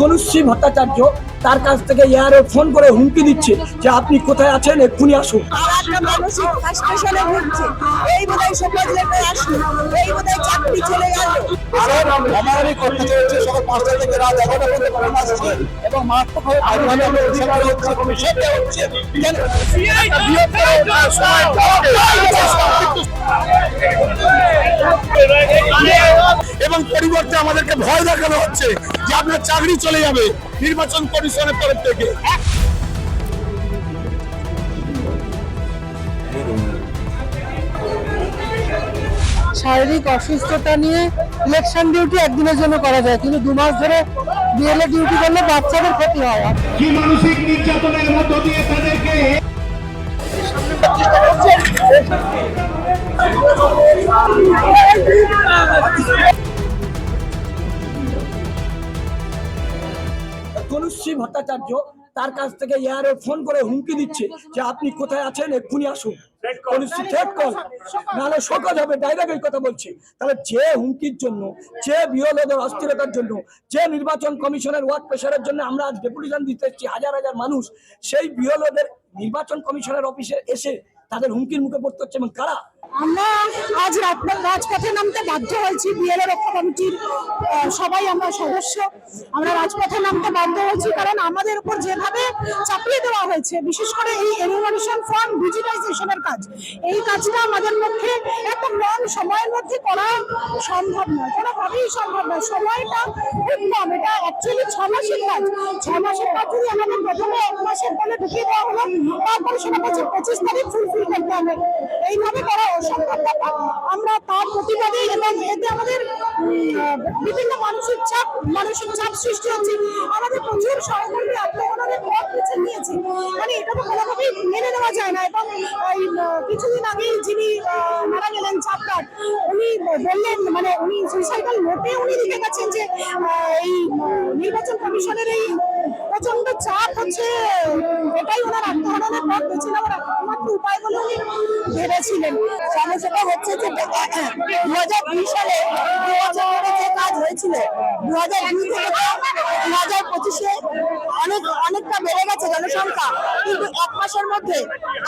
তনুশ্রী ভট্টাচার্য তার কাছ থেকে এয়ারে ফোন করে হুমকি দিচ্ছে যে আপনি কোথায় আছেন এক্ষুনি আসুন এই বোধহয় সমাজ এই বোধহয় চাকরি চলে গেল আরও করতে চলেছে সকাল পাঁচটা থেকে রাত এগারোটা পর্যন্ত করোনা এবং মারাত্মকভাবে আগ্রহে আমরা উৎসব হচ্ছে কমিশন হচ্ছে পরিবর্তে আমাদেরকে ভয় দেখানো হচ্ছে যে আপনার চাকরি চলে যাবে নির্বাচন কমিশনের তরফ থেকে। শারীরিক অসুস্থতা নিয়ে ইলেকশন ডিউটি একদিনের জন্য করা যায় কিন্তু দু মাস ধরে বিএলএ ডিউটি করলে বাচ্চাদের ক্ষতি হয়। কি মানসিক নির্যাতনের মধ্য দিয়ে তাদেরকে তনুশ্রী ভট্টাচার্য তার কাছ থেকে এয়ারে ফোন করে হুমকি দিচ্ছে যে আপনি কোথায় আছেন এক্ষুনি আসুন। থ্রেট কল নাহলে সকল হবে ডাইরেক্ট এই কথা বলছি। তাহলে যে হুমকির জন্য যে বিহলদের অস্থিরতার জন্য যে নির্বাচন কমিশনের ওয়ার্ক প্রেশারের জন্য আমরা আজ ডেপুটেশন দিতে এসেছি হাজার হাজার মানুষ সেই বিহলদের নির্বাচন কমিশনের অফিসে এসে তাদের হুমকির মুখে পড়তে হচ্ছে এবং কারা? আমরা আজ রাজপথে নামতে বাধ্য হয়েছি। বিএলএ রক্ষা কমিটির সবাই আমরা সদস্য। আমরা রাজপথে নামতে বাধ্য হয়েছি কারণ আমাদের উপর যেভাবে চাপিয়ে দেওয়া হয়েছে, বিশেষ করে এই এনিমেশন ফর্ম ডিজিটাইজেশনের কাজ, এই কাজটা আমাদের কম সময়ের মধ্যে করা সম্ভব নয়। কোনোভাবেই সম্ভব নয়। সময়টা খুব কম। এটা অ্যাকচুয়ালি ছ মাসের কাজ। ছ মাসের কাজ যদি আমাদের প্রথমে এক মাসের ফলে ঢুকিয়ে দেওয়া হলো, তারপরে সেটা পঁচিশ পঁচিশ তারিখ ফুলফিল করতে হবে। এইভাবে করা অসম্ভব ব্যাপার। আমরা তার প্রতিবাদে এবং এতে আমাদের বিভিন্ন মানসিক চাপ মানসিক চাপ সৃষ্টি হচ্ছে। আমাদের প্রচুর সহকর্মী আত্মহননের পথ বেছে নিয়েছে। মানে এটা তো কোনোভাবেই মেনে নেওয়া যায় না। এবং কিছুদিন আগেই যিনি মারা গেলেন বললেন মানে উনি সুইসাইডাল নোটে উনি লিখে গেছেন যে এই নির্বাচন কমিশনের এই প্রচণ্ড চাপ হচ্ছে, এটাই ওনার আত্মহননের পথ বেছে নেওয়ার একমাত্র উপায় বলে উনি ভেবেছিলেন। সমস্যাটা হচ্ছে যে দু হাজার দুই সালে দু বছর যে কাজ হয়েছিল দু হাজার দুই থেকে দু হাজার পঁচিশে অনেক, অনেকটা বেড়ে গেছে জনসংখ্যা, কিন্তু এক মাসের মধ্যে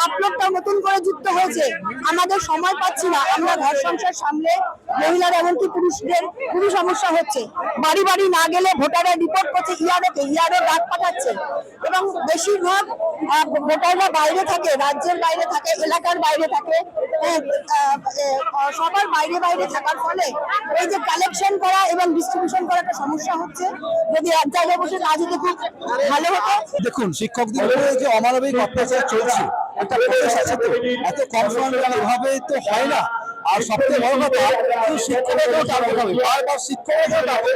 আপলোডটা নতুন করে যুক্ত হয়েছে। আমাদের সময় পাচ্ছি না, আমরা ঘর সংসার সামলে মহিলার এমনকি পুরুষদের খুবই সমস্যা হচ্ছে। বাড়ি বাড়ি না গেলে ভোটাররা রিপোর্ট করছে ইয়ারোতে ইয়ারো ডাক পাঠাচ্ছে। এবং বেশিরভাগ ভোটাররা বাইরে থাকে রাজ্যের বাইরে থাকে এলাকার বাইরে থাকে আহ, সবার বাইরে বাইরে থাকার ফলে এই যে কালেকশন করা এবং ডিস্ট্রিবিউশন করা একটা সমস্যা হচ্ছে। যদি এক জায়গায় বসে কাজ হতো খুব ভালো হতো। দেখুন শিক্ষকদের যে অমানবিক অত্যাচার চলছে এত কম সময় এভাবে তো হয় না। আর সবথেকে বড় কথা শুধু শিক্ষকদেরকেও টার্গেট হবে।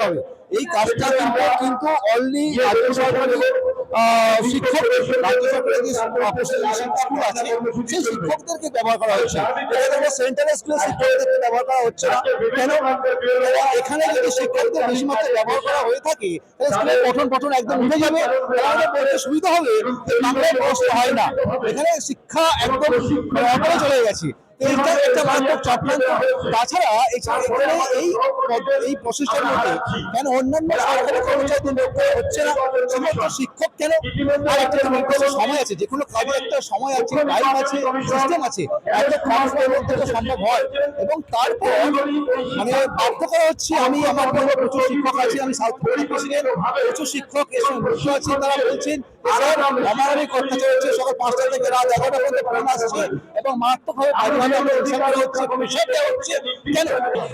হবে। এই কাজটা কিন্তু কিন্তু অলরেডি রাজ্য সরকারের শিক্ষকদেরকে ব্যবহার করা হচ্ছে। ব্যবহার করা হচ্ছে না। কেন? এখানে যদি বেশি ব্যবহার করা হয়ে থাকে পঠন পঠন একদম উঠে যাবে। সুবিধা হবে হয় না। এখানে শিক্ষা একদম অপরে চলে গেছে। একটা মারাত্মক চক্রান্ত তাছাড়া এখানে এই এই মধ্যে কেন অন্যান্য সরকারি কর্মচারীদের করা হচ্ছে না? শুধুমাত্র শিক্ষক কেন? আর একটা সময় আছে যে কোনো কাজের একটা সময় আছে টাইম আছে সিস্টেম আছে এত কম মধ্যে তো সম্ভব হয়। এবং তারপর মানে বাধ্য করা হচ্ছে আমি আমার প্রচুর শিক্ষক আছে আমি সাউথ প্রেসিডেন্ট প্রচুর শিক্ষক তারা বলছেন করতে চলেছে সকাল পাঁচটা থেকে রাত এগারোটা পর্যন্ত করোনা আসছে এবং মারাত্মকভাবে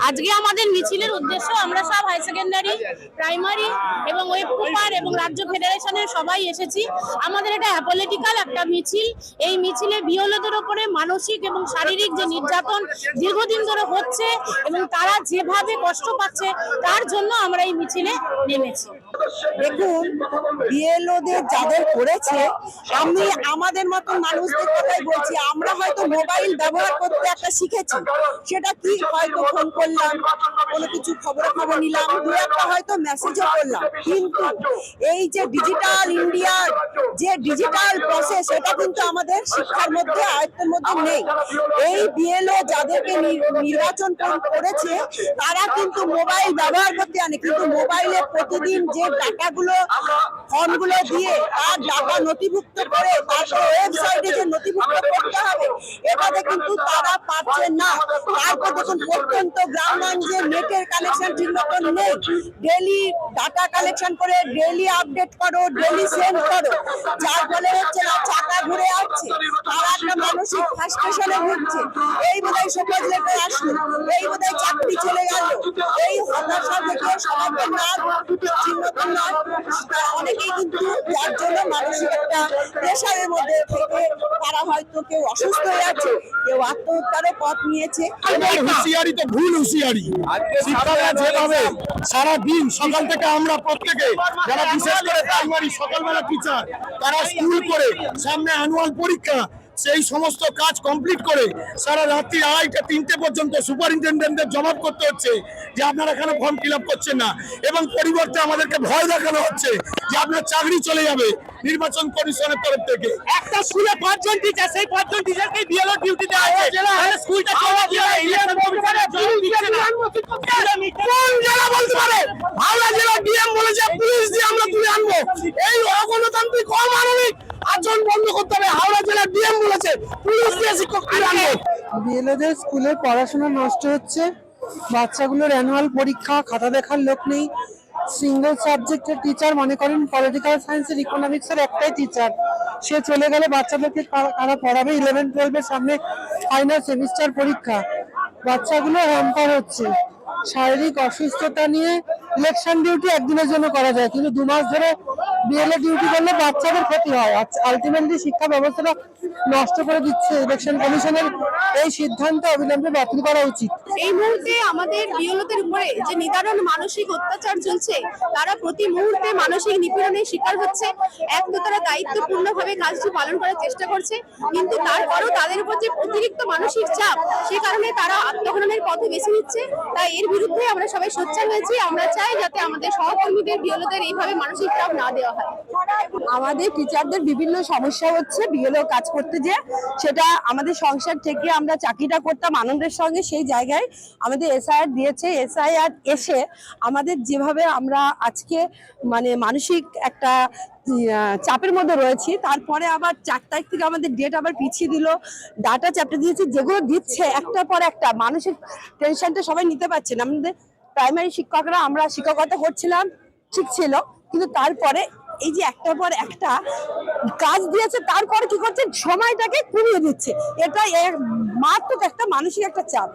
আজকে আমাদের মিছিলের উদ্দেশ্য আমরা সব হাই সেকেন্ডারি প্রাইমারি এবং ওয়েব কুপার এবং রাজ্য ফেডারেশনের সবাই এসেছি। আমাদের এটা অ্যাপলিটিক্যাল একটা মিছিল। এই মিছিলে বিহলদের ওপরে মানসিক এবং শারীরিক যে নির্যাতন দীর্ঘদিন ধরে হচ্ছে এবং তারা যেভাবে কষ্ট পাচ্ছে তার জন্য আমরা এই মিছিলে নেমেছি। দেখুন বিএলওদের যাদের করেছে আমি আমাদের মতো মানুষদের কথাই বলছি আমরা হয়তো মোবাইল ব্যবহার করতে একটা শিখেছি। সেটা কি হয়তো ফোন করলাম, কোনো কিছু খবর খবর নিলাম, দু একটা হয়তো মেসেজও করলাম। কিন্তু এই যে ডিজিটাল ইন্ডিয়ার যে ডিজিটাল প্রসেস এটা কিন্তু আমাদের শিক্ষার মধ্যে, আয়ত্তের মধ্যে নেই। এই বিএলও যাদেরকে নির্বাচন করেছে, তারা কিন্তু মোবাইল ব্যবহার করতে জানে, কিন্তু মোবাইলে প্রতিদিন যে ডাটাগুলো ফর্মগুলো দিয়ে তার ডাটা নথিভুক্ত করে, তারপর ওয়েবসাইটে যে নথিভুক্ত করতে হবে, এটাতে কিন্তু তারা পারছে না। তারপর দেখুন প্রত্যন্ত গ্রামগঞ্জে নেটের কানেকশন ঠিক মতন নেই ডেলি ডাটা কালেকশন করে ডেলি আপডেট করো ডেলি সেন্ড করো। যার ফলে হচ্ছে না চাকা ঘুরে যাচ্ছে তারা একটা মানসিক ফ্রাস্ট্রেশনে ভুগছে। এই বোধহয় সমাজ লেটার আসলো, এই বোধহয় চাকরি চলে গেল। এই হতাশা থেকে সবাইকে না ঠিক তারা অনেকেই কিন্তু যার জন্য মানসিক একটা প্রেশারের মধ্যে থেকে তারা হয়তো কেউ অসুস্থ হয়ে আছে কেউ আত্মহত্যারও পথ নিয়েছে। হুঁশিয়ারি তো ভুল হুঁশিয়ারি। শিক্ষকরা যেভাবে সারাদিন সকাল থেকে আমরা প্রত্যেকে যারা বিশেষ করে প্রাইমারি সকালবেলা টিচার তারা স্কুল করে সামনে অ্যানুয়াল পরীক্ষা সেই সমস্ত কাজ কমপ্লিট করে সারা রাত্রি আড়াইটা তিনটে পর্যন্ত সুপারিনটেন্ডেন্টদের জবাব করতে হচ্ছে যে আপনারা এখানে ফর্ম ফিল আপ করছেন না। এবং পরিবর্তে আমাদেরকে ভয় দেখানো হচ্ছে যে আপনার চাকরি চলে যাবে নির্বাচন কমিশনের তরফ থেকে। একটা স্কুলে পাঁচজন টিচার সেই পাঁচজন টিচারকে বিএলও ডিউটি দেওয়া হয়েছে তাহলে স্কুলটা চলে কোন জেলা বলতে পারে? হাওড়া জেলা ডিএম বলেছে পুলিশ দিয়ে আমরা তুলে আনব। এই অগণতান্ত্রিক অমানবিক আচরণ বন্ধ করতে হবে। হাওড়া জেলা ডিএম বলেছে, পুলিশ দিয়ে শিক্ষক আনব। স্কুলের পড়াশোনা নষ্ট হচ্ছে। বাচ্চাগুলোর অ্যানুয়াল পরীক্ষা, খাতা দেখার লোক নেই। সিঙ্গেল সাবজেক্টের টিচার মনে করেন পলিটিক্যাল সায়েন্সের ইকোনমিক্সের একটাই টিচার সে চলে গেলে বাচ্চাদেরকে কারা পড়াবে? ইলেভেন টুয়েলভের সামনে ফাইনাল সেমিস্টার পরীক্ষা। বাচ্চাগুলো হ্যাম্পার হচ্ছে। শারীরিক অসুস্থতা নিয়ে ইলেকশন ডিউটি একদিনের জন্য করা যায়, কিন্তু দু মাস ধরে বিএলএ ডিউটি করলে বাচ্চাদের ক্ষতি হয়। আলটিমেটলি শিক্ষা ব্যবস্থাটা নষ্ট করে দিচ্ছে ইলেকশন কমিশনের। এই সিদ্ধান্ত অবিলম্বে বাতিল করা উচিত। এই মুহূর্তে আমাদের বিয়লতের উপরে যে নিদারুণ মানসিক অত্যাচার চলছে, তারা প্রতি মুহূর্তে মানসিক নিপীড়নের শিকার হচ্ছে। এক তো তারা দায়িত্বপূর্ণভাবে কাজটি পালন করার চেষ্টা করছে, কিন্তু তারপরও তাদের উপর যে অতিরিক্ত মানসিক চাপ, সে কারণে তারা আত্মহননের পথে বেছে নিচ্ছে। তাই এর বিরুদ্ধে আমরা সবাই সোচ্চার হয়েছি। আমরা চাই যাতে আমাদের সহকর্মীদের বিয়লদের এইভাবে মানসিক চাপ না দেওয়া হয়। আমাদের টিচারদের বিভিন্ন সমস্যা হচ্ছে, বিএলও কাজ করতে যে সেটা আমাদের সংসার থেকে আমরা চাকরিটা করতাম আনন্দের সঙ্গে সেই জায়গায় আমাদের এসআইআর দিয়েছে। এসআইআর এসে আমাদের যেভাবে আমরা আজকে মানে মানসিক একটা চাপের মধ্যে রয়েছি। তারপরে আবার চার তারিখ থেকে আমাদের ডেট আবার পিছিয়ে দিল। ডাটা চ্যাপ্টার দিয়েছে, যেগুলো দিচ্ছে একটার পর একটা। মানুষের টেনশনটা সবাই নিতে পারছে না। আমাদের প্রাইমারি শিক্ষকরা, আমরা শিক্ষকতা করছিলাম, ঠিক ছিল। কিন্তু তারপরে এই যে একটার পর একটা কাজ দিয়েছে, তারপরে কি করছে? সময়টাকে কমিয়ে দিচ্ছে। এটা মারাত্মক একটা মানসিক একটা চাপ।